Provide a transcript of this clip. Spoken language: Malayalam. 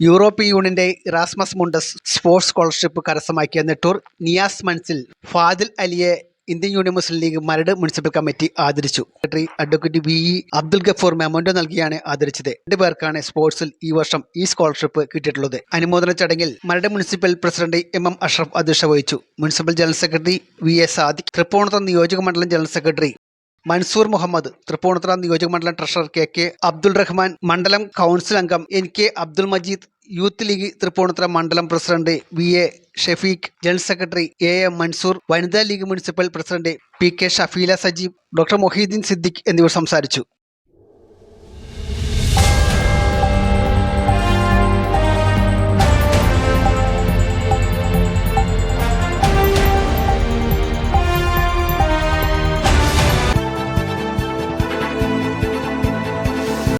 യൂറോപ്യൻ യൂണിയന്റെ ഇറാസ്മസ് മുണ്ടസ് സ്പോർട്സ് സ്കോളർഷിപ്പ് കരസ്ഥമാക്കിയ നെട്ടൂർ നിയാസ് മൻസിൽ ഫാദിൽ അലിയെ Indian union Muslim league Maradu municipal committee ആദരിച്ചു. Secretary advocate V E Abdul Gafoor memento നൽകിയാണ് ആദരിച്ചത്. രണ്ടു പേർക്കാണ് സ്പോർട്സിൽ ഈ വർഷം ഈ സ്കോളർഷിപ്പ് കിട്ടിയിട്ടുള്ളത്. അനുമോദന ചടങ്ങിൽ Maradu municipal president M M Ashraf അധ്യക്ഷത വഹിച്ചു. Municipal general secretary V A Sadiq Thrippunithura നിയോജക മണ്ഡലം ജനറൽ സെക്രട്ടറി മൻസൂർ മുഹമ്മദ് തൃപ്പൂണിത്തുറ നിയോജക മണ്ഡലം treasurer K K Abdul Rahman മണ്ഡലം കൗൺസിൽ അംഗം N K Abdul Majeed youth league Thrippunithura മണ്ഡലം president V A Shafeeq general secretary A M Mansoor വനിതാ league municipal president P K Shafeela Sajeeb doctor Moideen Siddique എന്നിവർ സംസാരിച്ചു.